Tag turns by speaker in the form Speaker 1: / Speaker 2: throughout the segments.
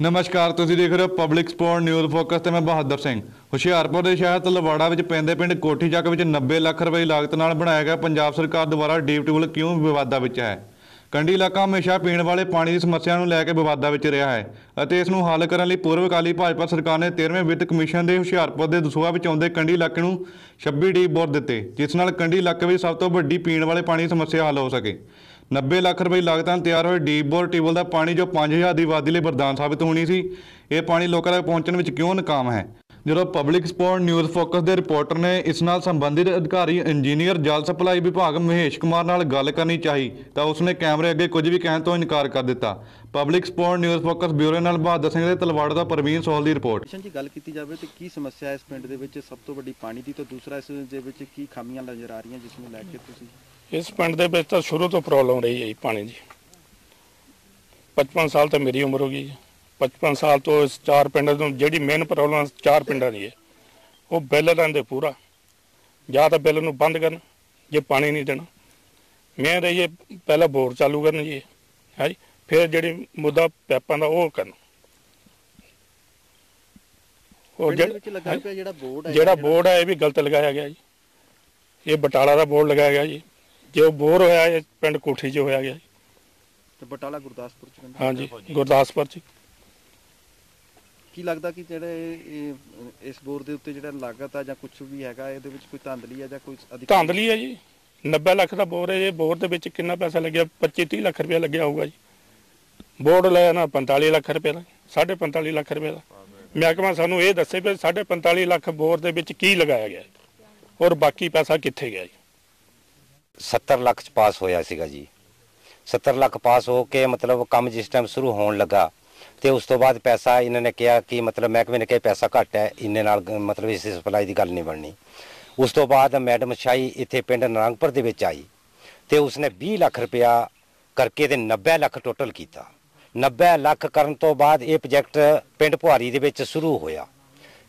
Speaker 1: ਨਮਸਕਾਰ, ਤੁਸੀਂ ਦੇਖ ਰਹੇ ਹੋ ਪਬਲਿਕ ਸਪੋਰਟ ਨਿਊਜ਼ ਫੋਕਸ ਤੇ ਮੈਂ ਬਹਾਦਰ ਸਿੰਘ। ਹੁਸ਼ਿਆਰਪੁਰ ਦੇ ਸ਼ਹਿਰ ਤਲਵਾੜਾ ਵਿੱਚ ਪੈਂਦੇ ਪਿੰਡ ਕੋਠੀ ਚੱਕ ਵਿੱਚ 90 ਲੱਖ ਰੁਪਏ ਲਾਗਤ ਨਾਲ ਬਣਾਇਆ ਗਿਆ ਪੰਜਾਬ ਸਰਕਾਰ ਦੁਆਰਾ ਡੀਪ ਟਿਊਬਲ ਕਿਉਂ ਵਿਵਾਦਾਂ ਵਿੱਚ ਹੈ? ਕੰਢੀ ਇਲਾਕਾ ਹਮੇਸ਼ਾ ਪੀਣ ਵਾਲੇ ਪਾਣੀ ਦੀ ਸਮੱਸਿਆ ਨੂੰ ਲੈ ਕੇ ਵਿਵਾਦਾਂ ਵਿੱਚ ਰਿਹਾ ਹੈ ਅਤੇ ਇਸ ਨੂੰ ਹੱਲ ਕਰਨ ਲਈ ਪੂਰਵ ਅਕਾਲੀ ਭਾਜਪਾ ਸਰਕਾਰ ਨੇ 13ਵੇਂ ਵਿੱਤ ਕਮਿਸ਼ਨ ਦੇ ਹੁਸ਼ਿਆਰਪੁਰ ਦੇ ਦਸੂਹਾ ਵਿੱਚ ਆਉਂਦੇ ਕੰਢੀ ਇਲਾਕੇ ਨੂੰ 26 ਡੀਪ ਬੋਰ ਦਿੱਤੇ, ਜਿਸ ਨਾਲ ਕੰਢੀ ਇਲਾਕੇ ਵਿੱਚ ਸਭ ਤੋਂ ਵੱਡੀ ਪੀਣ ਵਾਲੇ ਪਾਣੀ ਦੀ ਸਮੱਸਿਆ ਹੱਲ ਹੋ ਸਕੇ। 90 ਲੱਖ ਰੁਪਏ ਦੀ ਲਾਗਤ ਤਿਆਰ ਹੋਏ ਡੀਪ ਬੋਰ ਟਿਊਬਲ ਦਾ ਪਾਣੀ ਜੋ 5000 ਦੀ ਆਬਾਦੀ ਲਈ ਵਰਦਾਨ ਸਾਬਿਤ ਹੋਣੀ ਸੀ, ਇਹ ਪਾਣੀ ਲੋਕਾਂ ਤੱਕ ਪਹੁੰਚਣ ਵਿੱਚ ਕਿਉਂ ਨਾਕਾਮ ਹੈ? ਜਦੋਂ ਪਬਲਿਕ ਸਪੋਰਟ ਨਿਊਜ਼ ਫੋਕਸ ਦੇ ਰਿਪੋਰਟਰ ਨੇ ਇਸ ਨਾਲ ਸੰਬੰਧਿਤ ਅਧਿਕਾਰੀ ਇੰਜੀਨੀਅਰ ਜਲ ਸਪਲਾਈ ਵਿਭਾਗ ਮਹੇਸ਼ ਕੁਮਾਰ ਨਾਲ ਗੱਲ ਕਰਨੀ ਚਾਹੀ, ਤਾਂ ਉਸਨੇ ਕੈਮਰੇ ਅੱਗੇ ਕੁਝ ਵੀ ਕਹਿਣ ਤੋਂ ਇਨਕਾਰ ਕਰ ਦਿੱਤਾ। Public support news focus bureau ਨਾਲ ਬਹਾਦਰ ਸਿੰਘ ਦੇ ਤਲਵਾੜ ਦਾ ਪ੍ਰਵੀਨ ਸੋਹਲ ਦੀ ਰਿਪੋਰਟ।
Speaker 2: ਜੀ, ਗੱਲ ਕੀਤੀ ਜਾਵੇ ਤੇ ਕੀ ਸਮੱਸਿਆ ਇਸ ਪਿੰਡ ਦੇ ਵਿੱਚ ਸਭ ਤੋਂ ਵੱਡੀ ਪਾਣੀ ਦੀ, ਤੇ ਦੂਸਰਾ ਇਸ ਦੇ ਵਿੱਚ ਕੀ ਖਾਮੀਆਂ ਨਜ਼ਰ ਆ ਰਹੀਆਂ ਜਿਸ ਨੂੰ ਲੈ ਕੇ ਤੁਸੀਂ
Speaker 3: ਇਸ ਪਿੰਡ ਦੇ ਵਿੱਚ ਤਾਂ ਸ਼ੁਰੂ ਤੋਂ ਪ੍ਰੋਬਲਮ ਰਹੀ ਹੈ ਜੀ ਪਾਣੀ ਦੀ। 55 ਸਾਲ ਤਾਂ ਮੇਰੀ ਉਮਰ ਹੋ ਗਈ ਜੀ। 55 ਸਾਲ ਤੋਂ ਇਸ ਚਾਰ ਪਿੰਡਾਂ ਤੋਂ ਜਿਹੜੀ ਮੇਨ ਪ੍ਰੋਬਲਮ ਚਾਰ ਪਿੰਡਾਂ ਦੀ ਹੈ। ਉਹ ਬਿੱਲ ਲੈਂਦੇ ਪੂਰਾ। ਜਾਂ ਤਾਂ ਬਿੱਲ ਨੂੰ ਬੰਦ ਕਰਨ ਜੇ ਪਾਣੀ ਨਹੀਂ ਦੇਣਾ। ਮੈਂ ਰਹੀਏ ਪਹਿਲਾਂ ਬੋਰ ਚਾਲੂ ਕਰਨ ਜੀ ਹੈ ਜੀ। ਫਿਰ ਜਿਹੜੀ ਮੁੱਦਾ ਪੈਪਾਂ ਦਾ ਉਹ ਕਰਨ। ਉਹ
Speaker 2: ਬੋਰਡ ਹੈ
Speaker 3: ਜਿਹੜਾ ਬੋਰਡ ਹੈ ਇਹ ਵੀ ਗਲਤ ਲਗਾਇਆ ਗਿਆ ਜੀ। ਇਹ ਬਟਾਲਾ ਦਾ ਬੋਰਡ ਲਗਾਇਆ ਗਿਆ ਜੀ। ਜੋ ਬੋਰ ਹੋਇਆ ਇਹ ਪਿੰਡ ਕੋਠੀ 'ਚ ਹੋਇਆ ਗਿਆ ਜੀ।
Speaker 2: ਤੇ ਬਟਾਲਾ ਗੁਰਦਾਸਪੁਰ ਚ ਕਹਿੰਦੇ?
Speaker 3: ਹਾਂਜੀ ਗੁਰਦਾਸਪੁਰ 'ਚ।
Speaker 2: ਕੀ ਲੱਗਦਾ ਕਿ ਜਿਹੜੇ ਇਹ ਇਸ ਬੋਰ ਦੇ ਉੱਤੇ ਜਿਹੜਾ ਲਾਗਤ ਆ ਜਾਂ ਕੁਝ ਵੀ ਹੈਗਾ ਇਹਦੇ ਵਿੱਚ ਕੋਈ ਧਾਂਦਲੀ ਆ ਜਾਂ ਕੋਈ ਅਧਿਕਾਰ?
Speaker 3: ਧਾਂਦਲੀ ਹੈ ਜੀ। 90 ਲੱਖ ਦਾ ਬੋਰ ਹੈ ਇਹ ਬੋਰ ਦੇ ਵਿੱਚ ਕਿੰਨਾ ਪੈਸਾ ਲੱਗਿਆ? 25 30 ਲੱਖ ਰੁਪਇਆ ਲੱਗਿਆ ਹੋਊਗਾ ਜੀ। ਬੋਰਡ ਲਿਆ ਨਾ 45 ਲੱਖ ਰੁਪਏ ਦਾ 45 ਲੱਖ ਰੁਪਏ ਦਾ। ਮਹਿਕਮਾ ਸਾਨੂੰ ਇਹ ਦੱਸੇ ਵੀ 45 ਲੱਖ ਬੋਰ ਦੇ ਵਿੱਚ ਕੀ ਲਗਾਇਆ ਗਿਆ ਹੈ? ਔਰ ਬਾਕੀ ਪੈਸਾ ਕਿੱਥੇ ਗਿਆ ਜੀ?
Speaker 4: 70 ਲੱਖ ਚ ਪਾਸ ਹੋਇਆ ਸੀਗਾ ਜੀ। 70 ਲੱਖ ਪਾਸ ਹੋ ਕੇ ਮਤਲਬ ਕੰਮ ਜਿਸ ਟਾਈਮ ਸ਼ੁਰੂ ਹੋਣ ਲੱਗਾ ਤੇ ਉਸ ਤੋਂ ਬਾਅਦ ਪੈਸਾ ਇਹਨਾਂ ਨੇ ਕਿਹਾ ਕਿ ਮਤਲਬ ਮਹਿਕਮੇ ਨੇ ਕਿਹਾ ਪੈਸਾ ਘੱਟ ਹੈ, ਇੰਨੇ ਨਾਲ ਮਤਲਬ ਇਸ ਸਪਲਾਈ ਦੀ ਗੱਲ ਨਹੀਂ ਬਣਨੀ। ਉਸ ਤੋਂ ਬਾਅਦ ਮੈਡਮ ਸ਼ਾਹੀ ਇੱਥੇ ਪਿੰਡ ਨਰੰਗਪੁਰ ਦੇ ਵਿੱਚ ਆਈ ਤੇ ਉਸਨੇ 20 ਲੱਖ ਰੁਪਇਆ ਕਰਕੇ ਤੇ 90 ਲੱਖ ਟੋਟਲ ਕੀਤਾ। 90 ਲੱਖ ਕਰਨ ਤੋਂ ਬਾਅਦ ਇਹ ਪ੍ਰੋਜੈਕਟ ਪਿੰਡ ਪੁਹਾਰੀ ਦੇ ਵਿੱਚ ਸ਼ੁਰੂ ਹੋਇਆ।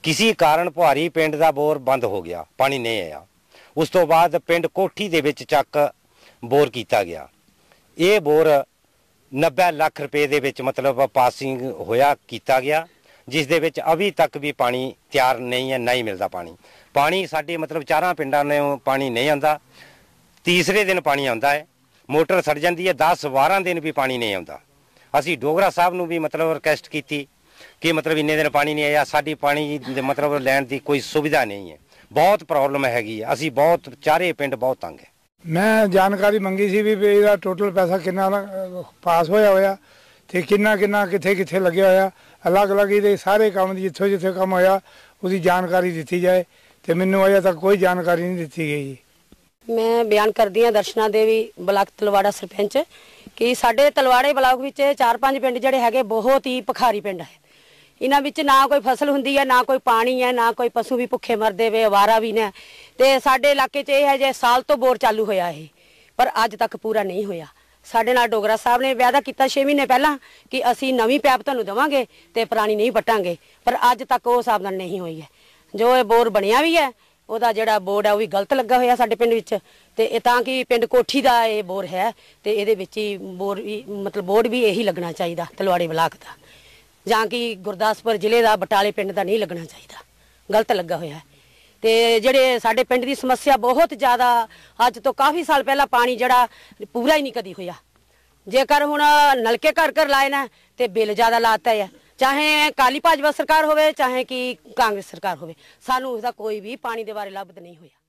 Speaker 4: ਕਿਸੇ ਕਾਰਨ ਪੁਹਾਰੀ ਪਿੰਡ ਦਾ ਬੋਰ ਬੰਦ ਹੋ ਗਿਆ, ਪਾਣੀ ਨਹੀਂ ਆਇਆ। ਉਸ ਤੋਂ ਬਾਅਦ ਪਿੰਡ ਕੋਠੀ ਦੇ ਵਿੱਚ ਚੱਕ ਬੋਰ ਕੀਤਾ ਗਿਆ। ਇਹ ਬੋਰ 90 ਲੱਖ ਰੁਪਏ ਦੇ ਵਿੱਚ ਮਤਲਬ ਪਾਸਿੰਗ ਹੋਇਆ, ਕੀਤਾ ਗਿਆ, ਜਿਸ ਦੇ ਵਿੱਚ ਅਭੀ ਤੱਕ ਵੀ ਪਾਣੀ ਤਿਆਰ ਨਹੀਂ ਹੈ, ਨਹੀਂ ਮਿਲਦਾ ਪਾਣੀ। ਪਾਣੀ ਸਾਡੇ ਮਤਲਬ ਚਾਰਾਂ ਪਿੰਡਾਂ ਨੂੰ ਪਾਣੀ ਨਹੀਂ ਆਉਂਦਾ। ਤੀਸਰੇ ਦਿਨ ਪਾਣੀ ਆਉਂਦਾ ਹੈ, ਮੋਟਰ ਸੜ ਜਾਂਦੀ ਹੈ 10 12 ਦਿਨ ਵੀ ਪਾਣੀ ਨਹੀਂ ਆਉਂਦਾ। ਅਸੀਂ ਡੋਗਰਾ ਸਾਹਿਬ ਨੂੰ ਵੀ ਮਤਲਬ ਰਿਕਵੈਸਟ ਕੀਤੀ ਕਿ ਮਤਲਬ ਇੰਨੇ ਦਿਨ ਪਾਣੀ ਨਹੀਂ ਆਇਆ, ਸਾਡੀ ਪਾਣੀ ਮਤਲਬ ਲੈਣ ਦੀ ਕੋਈ ਸੁਵਿਧਾ ਨਹੀਂ ਹੈ। ਬਹੁਤ ਪ੍ਰੋਬਲਮ ਹੈਗੀ ਹੈ ਅਸੀਂ ਬਹੁਤ ਚਾਰੇ ਪਿੰਡ ਬਹੁਤ ਤੰਗ ਹੈ।
Speaker 5: ਮੈਂ ਜਾਣਕਾਰੀ ਮੰਗੀ ਸੀ ਵੀ ਇਹਦਾ ਟੋਟਲ ਪੈਸਾ ਕਿੰਨਾ ਪਾਸ ਹੋਇਆ ਹੋਇਆ ਤੇ ਕਿੰਨਾ ਕਿੰਨਾ ਕਿੱਥੇ ਕਿੱਥੇ ਲੱਗਿਆ ਹੋਇਆ। ਅਲੱਗ-ਅਲੱਗ ਇਹਦੇ ਸਾਰੇ ਕੰਮ ਦੀ ਜਿੱਥੋਂ ਜਿੱਥੇ ਕੰਮ ਹੋਇਆ ਉਹਦੀ ਜਾਣਕਾਰੀ ਦਿੱਤੀ ਜਾਏ ਤੇ ਮੈਨੂੰ ਅਜੇ ਤੱਕ ਕੋਈ ਜਾਣਕਾਰੀ ਨਹੀਂ ਦਿੱਤੀ ਗਈ ਜੀ।
Speaker 6: ਮੈਂ ਬਿਆਨ ਕਰਦੀ ਹਾਂ ਦਰਸ਼ਨਾ ਦੇਵੀ ਬਲਾਕ ਤਲਵਾੜਾ ਸਰਪੰਚ ਕਿ ਸਾਡੇ ਤਲਵਾੜੇ ਬਲਾਕ ਵਿੱਚ ਚਾਰ ਪੰਜ ਪਿੰਡ ਜਿਹੜੇ ਹੈਗੇ ਬਹੁਤ ਹੀ ਭਖਾਰੀ ਪਿੰਡ ਹੈ। ਇਹਨਾਂ ਵਿੱਚ ਨਾ ਕੋਈ ਫਸਲ ਹੁੰਦੀ ਹੈ, ਨਾ ਕੋਈ ਪਾਣੀ ਹੈ, ਨਾ ਕੋਈ ਪਸ਼ੂ ਵੀ ਭੁੱਖੇ ਮਰਦੇ ਵੇ ਅਵਾਰਾ ਵੀ ਨੇ। ਤੇ ਸਾਡੇ ਇਲਾਕੇ 'ਚ ਇਹ ਹੈ ਜੇ ਸਾਲ ਤੋਂ ਬੋਰ ਚਾਲੂ ਹੋਇਆ ਇਹ, ਪਰ ਅੱਜ ਤੱਕ ਪੂਰਾ ਨਹੀਂ ਹੋਇਆ। ਸਾਡੇ ਨਾਲ ਡੋਗਰਾ ਸਾਹਿਬ ਨੇ ਵਾਅਦਾ ਕੀਤਾ 6 ਮਹੀਨੇ ਪਹਿਲਾਂ ਕਿ ਅਸੀਂ ਨਵੀਂ ਪੈਪ ਤੁਹਾਨੂੰ ਦੇਵਾਂਗੇ ਤੇ ਪੁਰਾਣੀ ਨਹੀਂ ਪਟਾਂਗੇ ਪਰ ਅੱਜ ਤੱਕ ਉਹ ਹਿਸਾਬ ਨਾਲ ਨਹੀਂ ਹੋਈ ਹੈ। ਜੋ ਇਹ ਬੋਰ ਬਣਿਆ ਵੀ ਹੈ, ਉਹਦਾ ਜਿਹੜਾ ਬੋਰਡ ਹੈ ਉਹ ਵੀ ਗਲਤ ਲੱਗਾ ਹੋਇਆ ਸਾਡੇ ਪਿੰਡ ਵਿੱਚ, ਤੇ ਇਹ ਤਾਂ ਕਿ ਪਿੰਡ ਕੋਠੀ ਦਾ ਇਹ ਬੋਰ ਹੈ, ਤੇ ਇਹਦੇ ਵਿੱਚ ਹੀ ਬੋਰ ਵੀ, ਮਤਲਬ ਬੋਰਡ ਵੀ ਇਹੀ ਲੱਗਣਾ ਚਾਹੀਦਾ, ਤਲਵਾੜੀ ਬਲਾਕ ਦਾ। ਜਾਂ ਕਿ ਗੁਰਦਾਸਪੁਰ ਜ਼ਿਲ੍ਹੇ ਦਾ ਬਟਾਲੇ ਪਿੰਡ ਦਾ ਨਹੀਂ ਲੱਗਣਾ ਚਾਹੀਦਾ। ਗਲਤ ਲੱਗਾ ਹੋਇਆ ਹੈ। ਤੇ ਜਿਹੜੇ ਸਾਡੇ ਪਿੰਡ ਦੀ ਸਮੱਸਿਆ ਬਹੁਤ ਜ਼ਿਆਦਾ, ਅੱਜ ਤੋਂ ਕਾਫੀ ਸਾਲ ਪਹਿਲਾਂ ਪਾਣੀ ਜਿਹੜਾ ਪੂਰਾ ਹੀ ਨਹੀਂ ਕਦੀ ਹੋਇਆ। ਜੇਕਰ ਹੁਣ ਨਲਕੇ ਘਰ ਘਰ ਲਾਏ ਨਾ ਤੇ ਬਿੱਲ ਜ਼ਿਆਦਾ ਲਾਤਾ ਹੈ। ਚਾਹੇ ਕਾਲੀ ਭਾਜਪਾ ਸਰਕਾਰ ਹੋਵੇ, ਚਾਹੇ ਕਿ ਕਾਂਗਰਸ ਸਰਕਾਰ ਹੋਵੇ, ਸਾਨੂੰ ਉਸਦਾ ਕੋਈ ਵੀ ਪਾਣੀ ਦੇ ਬਾਰੇ ਲੱਭਦ ਨਹੀਂ ਹੋਇਆ।